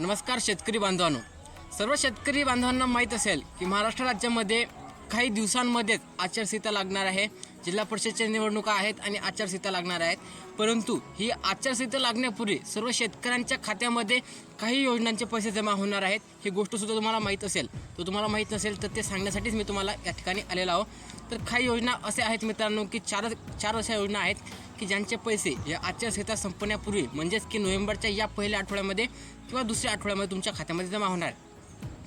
नमस्कार शेतकरी बांधवांनो. सर्व शेतकरी बांधवांना माहीत असेल की महाराष्ट्र राज्यामध्ये काही दिवसांमध्येच आचारसंहिता लागणार आहे. जिल्हा परिषदच्या निवडणुका आहेत आणि आचारसंहिता लागणार आहेत. परंतु ही आचारसंहिता लागण्यापूर्वी सर्व शेतकऱ्यांच्या खात्यामध्ये काही योजनांचे पैसे जमा होणार आहेत ही गोष्टसुद्धा तुम्हाला माहीत असेल. तर तुम्हाला माहीत नसेल तर ते सांगण्यासाठीच मी तुम्हाला या ठिकाणी आलेलो आहो. तर काही योजना असे आहेत मित्रांनो की चार चार अशा योजना आहेत की ज्यांचे पैसे या आचारसंहिता संपण्यापूर्वी म्हणजेच की नोव्हेंबरच्या या पहिल्या आठवड्यामध्ये किंवा दुसऱ्या आठवड्यामध्ये तुमच्या खात्यामध्ये जमा होणार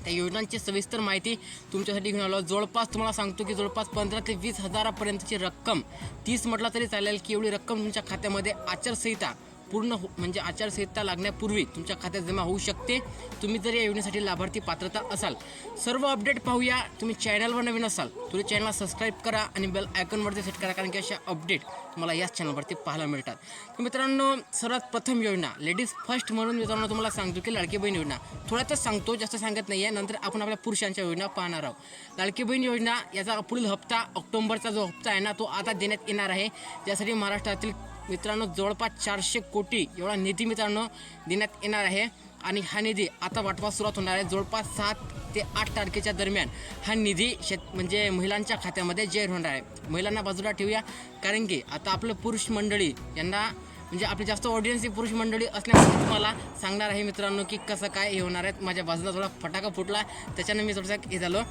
त्या योजनांची सविस्तर माहिती तुमच्यासाठी घेऊन आलो जवळपास तुम्हाला सांगतो की जवळपास पंधरा ते वीस हजारापर्यंतची रक्कम तीस म्हटलं तरी चालेल की एवढी रक्कम तुमच्या खात्यामध्ये आचारसंहिता पूर्ण हो म्हणजे आचारसंहिता लागण्यापूर्वी तुमच्या खात्यात जमा होऊ शकते. तुम्ही जर या योजनेसाठी लाभार्थी पात्रता असाल सर्व अपडेट पाहूया. तुम्ही चॅनलवर नवीन असाल तुम्ही चॅनलला सबस्क्राईब करा आणि बेल आयकॉनवरती सेट करा कारण की अशा अपडेट तुम्हाला याच चॅनलवरती पाहायला मिळतात. तर मित्रांनो सर्वात प्रथम योजना लेडीज फर्स्ट म्हणून मित्रांनो तुम्हाला सांगतो की लाडकी बहीण योजना थोड्यातच सांगतो जास्त सांगत नाही आहे नंतर आपण आपल्या पुरुषांच्या योजना पाहणार आहोत. लाडकी बहीण योजना याचा पुढील हप्ता ऑक्टोबरचा जो हप्ता आहे ना तो आता देण्यात येणार आहे. त्यासाठी महाराष्ट्रातील मित्रांनो जवळपास चारशे कोटी एवढा निधी मित्रांनो देण्यात येणार आहे. आणि हा निधी आता वाटवा सुरुवात होणार आहे जवळपास सात ते आठ तारखेच्या दरम्यान. हा निधी शेत म्हणजे महिलांच्या खात्यामध्ये जाहीर होणार आहे. महिलांना बाजूला ठेवूया कारण की आता आपलं पुरुष मंडळी यांना म्हणजे आपली जास्त ऑडियन्स ही पुरुष मंडळी असल्यामुळे तुम्हाला सांगणार आहे मित्रांनो की कसं काय हे होणार आहे माझ्या बाजूला थोडा फटाका फुटला त्याच्यानं मी थोडंसं हे झालो.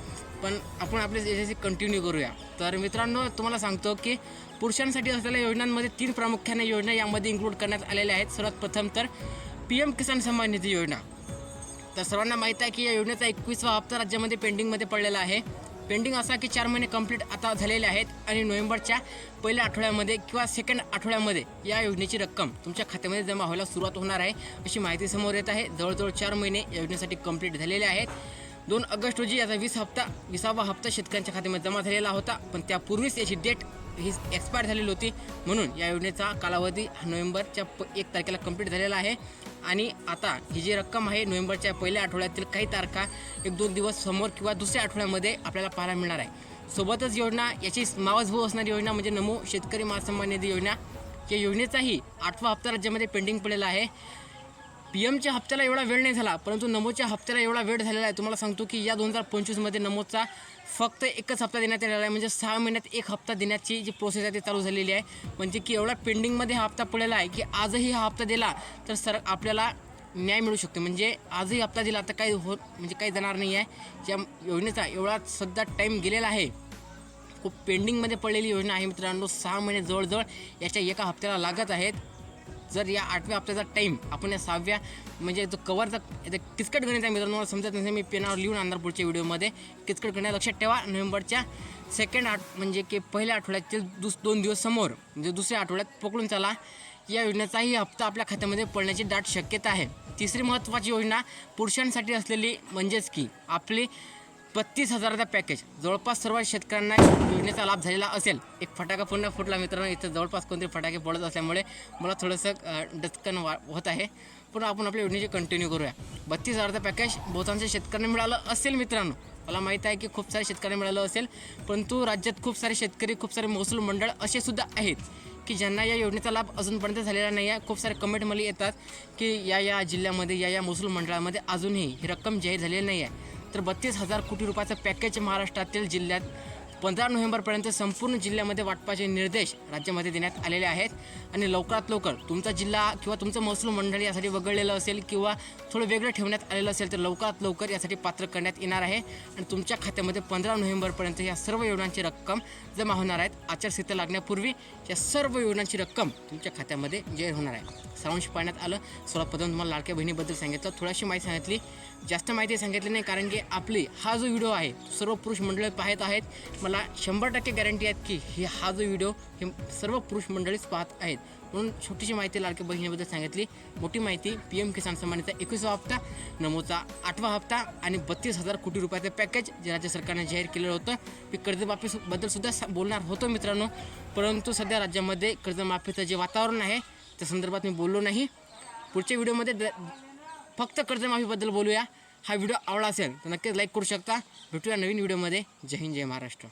पण आपण आपले याच्याशी कंटिन्यू करूया. तर मित्रांनो तुम्हाला सांगतो की पुरुषांसाठी असलेल्या योजनांमध्ये तीन प्रामुख्याने योजना यामध्ये इन्क्लूड करण्यात आलेल्या आहेत. सर्वात प्रथम तर पी एम किसान सन्मान निधी योजना. तर सर्वांना माहीत आहे की या योजनेचा एकवीसवा हप्ता राज्यामध्ये पेंडिंगमध्ये पडलेला आहे. पेंडिंग असा की चार महिने कंप्लीट आता झालेले आहेत आणि नोव्हेंबरच्या पहिल्या आठवड्यामध्ये किंवा सेकंड आठवड्यामध्ये या योजनेची रक्कम तुमच्या खात्यामध्ये जमा व्हायला सुरुवात होणार आहे अशी माहिती समोर येत आहे. जवळजवळ चार महिने या योजनेसाठी कंप्लीट झालेले आहेत. दोन ऑगस्ट रोजी याचा वीस हप्ता विसावा हप्ता शेतकऱ्यांच्या खात्यामध्ये जमा झालेला होता पण त्यापूर्वीच याची डेट ही एक्सपायर झालेली होती. म्हणून या योजनेचा कालावधी हा नोव्हेंबरच्या प एक तारखेला कंप्लीट झालेला आहे. आणि आता ही जी रक्कम आहे नोव्हेंबरच्या पहिल्या आठवड्यातील काही तारखा एक दोन दिवस समोर किंवा दुसऱ्या आठवड्यामध्ये आपल्याला पाहायला मिळणार आहे. सोबतच योजना याची मावसभाऊ असणारी योजना म्हणजे नमो शेतकरी महासन्मान निधी योजना. या योजनेचाही आठवा हप्ता राज्यामध्ये पेंडिंग पडलेला आहे. पी एमच्या हप्त्याला एवढा वेळ नाही झाला परंतु नमोच्या हप्त्याला एवढा वेळ झालेला आहे. तुम्हाला सांगतो की या दोन हजार पंचवीसमध्ये नमोचा फक्त एकच हप्ता देण्यात आलेला आहे म्हणजे सहा महिन्यात एक हप्ता देण्याची जी प्रोसेस आहे ती चालू झालेली आहे. म्हणजे की एवढा पेंडिंगमध्ये हा हप्ता पडलेला आहे की आजही हा हप्ता दिला तर सर आपल्याला न्याय मिळू शकतो. म्हणजे आजही हप्ता दिला तर काही होत म्हणजे काही जाणार नाही आहे. ज्या योजनेचा एवढा सध्या टाईम गेलेला आहे खूप पेंडिंगमध्ये पडलेली योजना आहे मित्रांनो. सहा महिने जवळजवळ याच्या एका हप्त्याला लागत आहेत. जर या आठव्या हप्त्याचा टाईम आपण या सहाव्या म्हणजे जो कवरचा किचकट गणित आहे मित्रांनो समजत नसेल मी पेनावर लिहून आणणार पुढच्या व्हिडिओमध्ये. किचकट गणित लक्षात ठेवा. नोव्हेंबरच्या सेकंड आठ म्हणजे की पहिल्या आठवड्यातील दुस दोन दिवस समोर म्हणजे दुसऱ्या आठवड्यात पकडून चला. या योजनेचाही हप्ता आपल्या खात्यामध्ये पडण्याची दाट शक्यता आहे. तिसरी महत्त्वाची योजना पुरुषांसाठी असलेली म्हणजेच की आपली बत्तीस हजाराचा पॅकेज. जवळपास सर्व शेतकऱ्यांना योजनेचा लाभ झालेला असेल. एक फटाका पुन्हा फुटला मित्रांनो इथं जवळपास कोणते फटाके पडत असल्यामुळे मला थोडंसं डचकन वा होत आहे. पण आपण आपल्या योजनेची कंटिन्यू करूया. बत्तीस हजाराचा पॅकेज बहुतांश शेतकऱ्यांना मिळालं असेल मित्रांनो. मला माहीत आहे की खूप सारे शेतकऱ्यांना मिळालं असेल परंतु राज्यात खूप सारे शेतकरी खूप सारे महसूल मंडळ असे सुद्धा आहेत की ज्यांना या योजनेचा लाभ अजूनपर्यंत झालेला नाही आहे. खूप सारे कमेंट मला येतात की या या जिल्ह्यामध्ये या या महसूल मंडळामध्ये अजूनही ही रक्कम जाहीर झालेली नाही आहे. तर बत्तीस हजार कोटी रुपयाचं पॅकेज महाराष्ट्रातील जिल्ह्यात पंधरा नोव्हेंबरपर्यंत संपूर्ण जिल्ह्यामध्ये वाटपाचे निर्देश राज्यामध्ये देण्यात आलेले आहेत. आणि लवकरात लवकर तुमचा जिल्हा किंवा तुमचं महसूल मंडळ यासाठी वगळलेलं असेल किंवा थोडं वेगळं ठेवण्यात आलेलं असेल तर लवकरात लवकर यासाठी पात्र करण्यात येणार आहे. आणि तुमच्या खात्यामध्ये पंधरा नोव्हेंबरपर्यंत या सर्व योजनांची रक्कम जमा होणार आहेत. आचारसंहिता लागण्यापूर्वी या सर्व योजनांची रक्कम तुमच्या खात्यामध्ये जाहीर होणार आहे. सारांश पाहण्यात आलं. सर्वात प्रथम तुम्हाला लाडक्या बहिणीबद्दल सांगितलं. थोडीशी माहिती सांगितली. जास्त माहिती सांगितली नाही कारण की आपली हा जो व्हिडिओ आहे सर्व पुरुष मंडळी पाहत आहेत. मला शंभर टक्के गॅरंटी आहेत की हे हा जो व्हिडिओ हे सर्व पुरुष मंडळीच पाहत आहेत. म्हणून छोटीशी माहिती लाडक्या बहिणीबद्दल सांगितली. मोठी माहिती पी एम किसान सन्मानाचा एकवीसवा हप्ता नमोचा आठवा हप्ता आणि बत्तीस हजार कोटी रुपयाचं पॅकेज जे राज्य सरकारने जाहीर केलेलं होतं. मी कर्जमाफीबद्दल सुद्धा सा- बोलणार होतो मित्रांनो. परंतु सध्या राज्यामध्ये कर्जमाफीचं जे वातावरण आहे त्या संदर्भात मी बोललो नाही. पुढच्या व्हिडिओमध्ये द फक्त कर्जमाफीबद्दल बोलूया. हा व्हिडिओ आवडला असेल तर नक्कीच लाईक करू शकता. भेटूया नवीन व्हिडिओमध्ये. जय हिंद जय महाराष्ट्र.